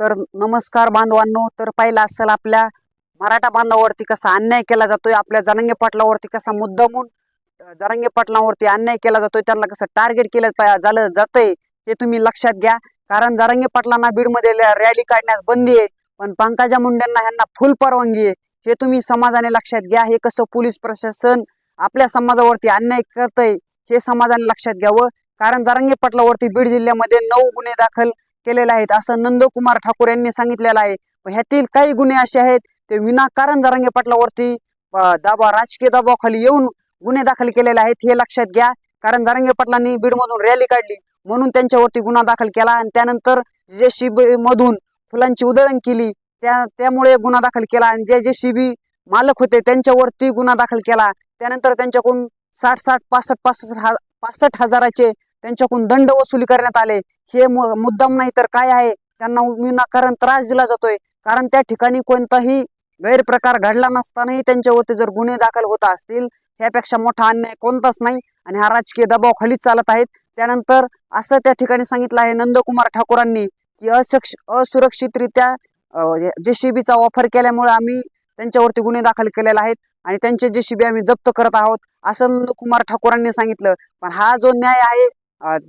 तर नमस्कार बांधवांनो तर पाहिला असेल आपल्या मराठा बांधवावरती कसा अन्याय केला जातोय आपल्या जरांगे पाटलावरती कसा मुद्दामून अं, जरांगे पाटलावरती अन्याय केला जातोय त्यांना कसं टार्गेट केलं झालं जातंय हे तुम्ही लक्षात घ्या. कारण जरांगे पाटलांना बीडमध्ये रॅली काढण्यास बंदी आहे पण पंकजा मुंडेंना ह्यांना फुल परवानगी आहे. हे तुम्ही समाजाने लक्षात घ्या हे कसं पोलीस प्रशासन आपल्या समाजावरती अन्याय करतंय हे समाजाने लक्षात घ्यावं. कारण जरांगे पाटलावरती बीड जिल्ह्यामध्ये नऊ गुन्हे दाखल केलेले आहेत असं नंदकुमार ठाकूर यांनी सांगितलेलं आहे. ह्यातील काही गुन्हे असे आहेत ते विनाकारण जरांगे पाटलावरती दाबा राजकीय दबावाखाली येऊन गुन्हे दाखल केलेले आहेत हे लक्षात घ्या. कारण जरांगे पाटलांनी बीडमधून रॅली काढली म्हणून त्यांच्यावरती गुन्हा दाखल केला आणि त्यानंतर जे शिबी मधून फुलांची उधळण केली. त्या त्यामुळे गुन्हा दाखल केला आणि जे जे शिबी मालक होते त्यांच्यावरती गुन्हा दाखल केला. त्यानंतर त्यांच्याकडून साठ साठ पासष्ट पासष्ट हा पासष्ट हजाराचे त्यांच्याकडून दंड वसुली करण्यात आले हे मु- मुद्दाम नाही तर काय आहे त्यांना विनाकारण त्रास दिला जातोय कारण त्या ठिकाणी कोणताही गैरप्रकार घडला नसतानाही त्यांच्यावरती जर गुन्हे दाखल होत असतील ह्यापेक्षा मोठा अन्याय कोणताच नाही आणि हा राजकीय दबाव खालीच चालत आहेत त्यानंतर असं त्या ठिकाणी सांगितलं आहे नंदकुमार ठाकूरांनी की असक्ष असुरक्षितरित्या जेसीबीचा वापर केल्यामुळे आम्ही त्यांच्यावरती गुन्हे दाखल केलेले आहेत आणि त्यांचे जेसीबी आम्ही जप्त करत आहोत असं नंदकुमार ठाकूरांनी सांगितलं पण हा जो न्याय आहे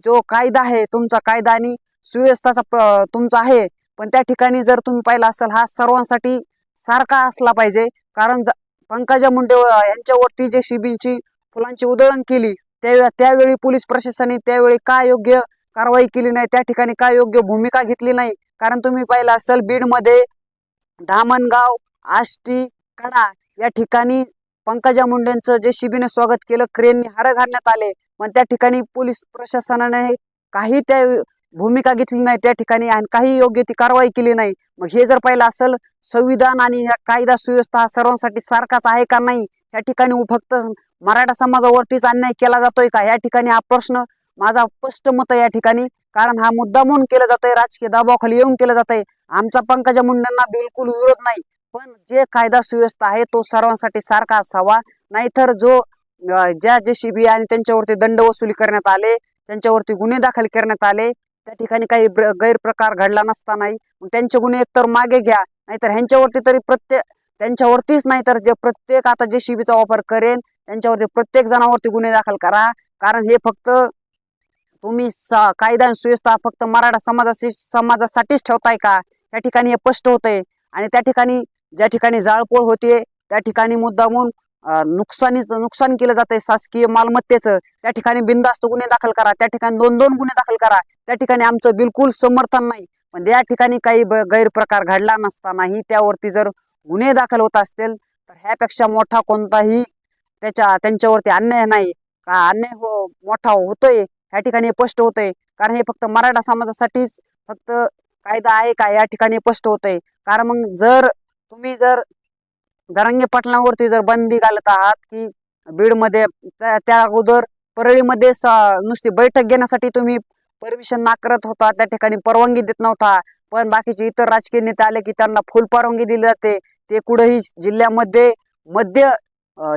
जो कायदा आहे तुमचा कायदा आणि सुव्यवस्थाचा तुमचा आहे. पण त्या ठिकाणी जर तुम्ही पाहिला असाल हा सर्वांसाठी सारखा असला पाहिजे. कारण ज- पंकजा मुंडे यांच्यावरती जे शिबींची फुलांची उधळण केली त्या त्यावेळी पोलीस प्रशासनाने त्यावेळी काय योग्य कारवाई केली नाही त्या ठिकाणी काय योग्य भूमिका घेतली नाही. कारण तुम्ही पाहिलं असेल बीडमध्ये धामणगाव आष्टी कडा या ठिकाणी पंकजा मुंडेंचं जे शिबीने स्वागत केलं क्रेनने हार घालण्यात आले. पण त्या ठिकाणी पोलीस प्रशासनाने काही त्या भूमिका घेतली नाही त्या ठिकाणी आणि काही योग्य ती कारवाई केली नाही. मग हे जर पाहिलं असेल संविधान आणि ह्या कायदा सुव्यवस्था हा सर्वांसाठी सारखाच आहे का नाही? या ठिकाणी फक्त मराठा समाजावरतीच अन्याय केला जातोय का? या ठिकाणी हा प्रश्न माझा स्पष्ट मत आहे या ठिकाणी. कारण हा मुद्दा म्हणून केला जातंय राजकीय दबावाखाली येऊन केलं आहे आमचा पंकजा मुंडेंना बिलकुल विरोध नाही. पण जे कायदा सुव्यवस्था आहे तो सर्वांसाठी सारखा असावा. नाहीतर जो ज्या जे शिबी आणि त्यांच्यावरती दंड वसुली करण्यात आले त्यांच्यावरती गुन्हे दाखल करण्यात आले त्या ठिकाणी काही गैरप्रकार घडला नसतानाही त्यांचे गुन्हे एकतर मागे घ्या नाहीतर ह्यांच्यावरती तरी प्रत्येक त्यांच्यावरतीच नाही तर जे प्रत्येक आता जे वापर करेल त्यांच्यावरती प्रत्येक जणावरती गुन्हे दाखल करा. कारण हे फक्त तुम्ही कायदा आणि सुव्यवस्था फक्त मराठा समाजाशी समाजासाठीच ठेवताय का? त्या ठिकाणी हे स्पष्ट होतंय. आणि त्या ठिकाणी ज्या ठिकाणी जाळपोळ होते त्या ठिकाणी मुद्दामून नुकसानीच नुकसान केलं जातंय शासकीय मालमत्तेचं. त्या ठिकाणी बिनधास्त गुन्हे दाखल करा. त्या ठिकाणी दोन दोन गुन्हे दाखल करा. त्या ठिकाणी आमचं बिलकुल समर्थन नाही. पण या ठिकाणी काही ब- गैरप्रकार घडला नसतानाही त्यावरती जर गुन्हे दाखल होत असतील तर ह्यापेक्षा मोठा कोणताही त्याच्या त्यांच्यावरती अन्याय नाही. का अन्याय हो मोठा होतोय ह्या ठिकाणी स्पष्ट होतंय. कारण हे फक्त मराठा समाजासाठीच फक्त कायदा आहे का? या ठिकाणी स्पष्ट होतंय. कारण मग जर तुम्ही जर जरांगे पाटलावरती जर बंदी घालत आहात की बीडमध्ये त्या त्या अगोदर परळीमध्ये नुसती बैठक घेण्यासाठी तुम्ही परमिशन नाकारत होता त्या ठिकाणी परवानगी देत नव्हता. पण बाकीचे इतर राजकीय नेते आले की त्यांना फुल परवानगी दिली जाते. ते कुठेही जिल्ह्यामध्ये मध्य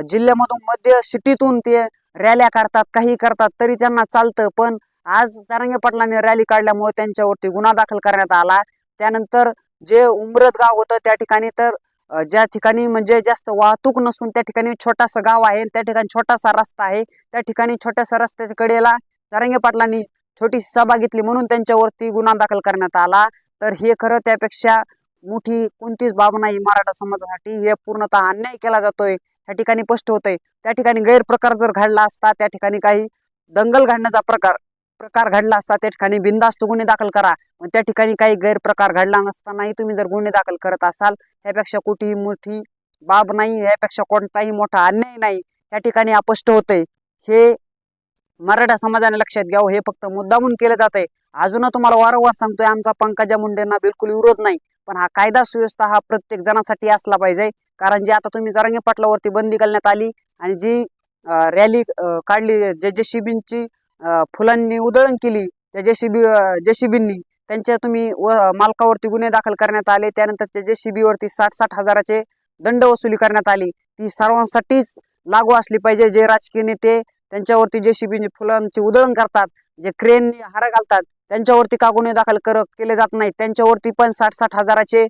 जिल्ह्यामधून मध्य सिटीतून ते रॅल्या काढतात काही करतात तरी त्यांना चालतं. पण आज तारंगे पाटलांनी रॅली काढल्यामुळे त्यांच्यावरती गुन्हा दाखल करण्यात आला. त्यानंतर जे उमरत गाव होतं त्या ठिकाणी तर ज्या ठिकाणी म्हणजे जास्त वाहतूक नसून त्या ठिकाणी छोटासा गाव आहे त्या ठिकाणी छोटासा रस्ता आहे. त्या ठिकाणी छोट्याशा रस्त्याच्या कडेला तारंगे पाटलांनी छोटीशी सभा घेतली म्हणून त्यांच्यावरती गुन्हा दाखल करण्यात आला. तर हे खरं त्यापेक्षा मोठी कोणतीच बाब नाही मराठा समाजासाठी. हे पूर्णतः अन्याय केला जातोय. त्या ठिकाणी स्पष्ट होतंय. त्या ठिकाणी गैरप्रकार जर घडला असता त्या ठिकाणी काही दंगल घडण्याचा प्रकार प्रकार घडला असता त्या ठिकाणी बिनधास्त गुन्हे दाखल करा. पण त्या ठिकाणी काही गैरप्रकार घडला नसतानाही तुम्ही जर गुन्हे दाखल करत असाल ह्यापेक्षा कुठेही मोठी बाब नाही ह्यापेक्षा कोणताही मोठा अन्याय नाही या ठिकाणी अपष्ट होते हे मराठा समाजाने लक्षात घ्यावं हे फक्त मुद्दामून केलं जात आहे अजून तुम्हाला वारंवार सांगतोय आमचा पंकजा मुंडेंना बिलकुल विरोध नाही. पण हा कायदा सुव्यवस्था हा प्रत्येक जणासाठी असला पाहिजे. कारण जे आता तुम्ही जरांगे पाटलावरती बंदी घालण्यात आली आणि जी रॅली काढली जे जे शिबींची फुलांनी उधळण केली. त्या जेसीबी जेसीबींनी त्यांच्या तुम्ही व मालकावरती गुन्हे दाखल करण्यात आले. त्यानंतर त्या जेसीबीवरती साठ साठ हजाराचे दंड वसुली करण्यात आली. ती सर्वांसाठीच लागू असली पाहिजे. जे राजकीय नेते त्यांच्यावरती जेसीबी फुलांची उधळण करतात जे क्रेननी हार घालतात त्यांच्यावरती का गुन्हे दाखल कर केले जात नाहीत? त्यांच्यावरती पण साठ साठ हजाराचे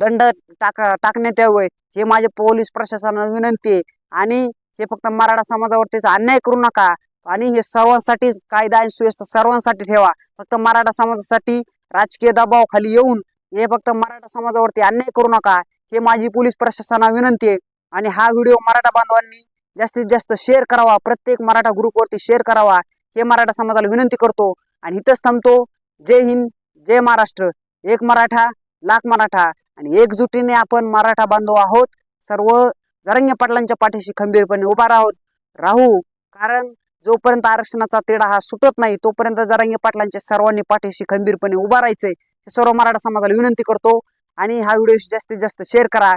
दंड टाका टाकण्यात यावे. हे माझे पोलीस प्रशासनाला विनंती आहे. आणि हे फक्त मराठा समाजावरतीच अन्याय करू नका. आणि हे सर्वांसाठी कायदा आणि सुव्यवस्था सर्वांसाठी ठेवा. फक्त मराठा समाजासाठी राजकीय दबावाखाली येऊन हे फक्त मराठा समाजावरती अन्याय करू नका. हे माझी पोलीस प्रशासनाला विनंती आहे. आणि हा व्हिडिओ मराठा बांधवांनी जास्तीत जास्त शेअर करावा. प्रत्येक मराठा ग्रुपवरती शेअर करावा. हे मराठा समाजाला विनंती करतो. आणि इथंच थांबतो. जय हिंद जय महाराष्ट्र. एक मराठा लाख मराठा. आणि एकजुटीने आपण मराठा बांधव आहोत. सर्व जरंगे पाटलांच्या पाठीशी खंबीरपणे उभा राहोत. राहू. कारण जोपर्यंत आरक्षणाचा तिढा हा सुटत नाही तोपर्यंत जरांगे पाटलांच्या सर्वांनी पाठीशी खंबीरपणे उभा राहायचंय. सर्व मराठा समाजाला विनंती करतो. आणि हा व्हिडिओ जास्तीत जास्त शेअर करा.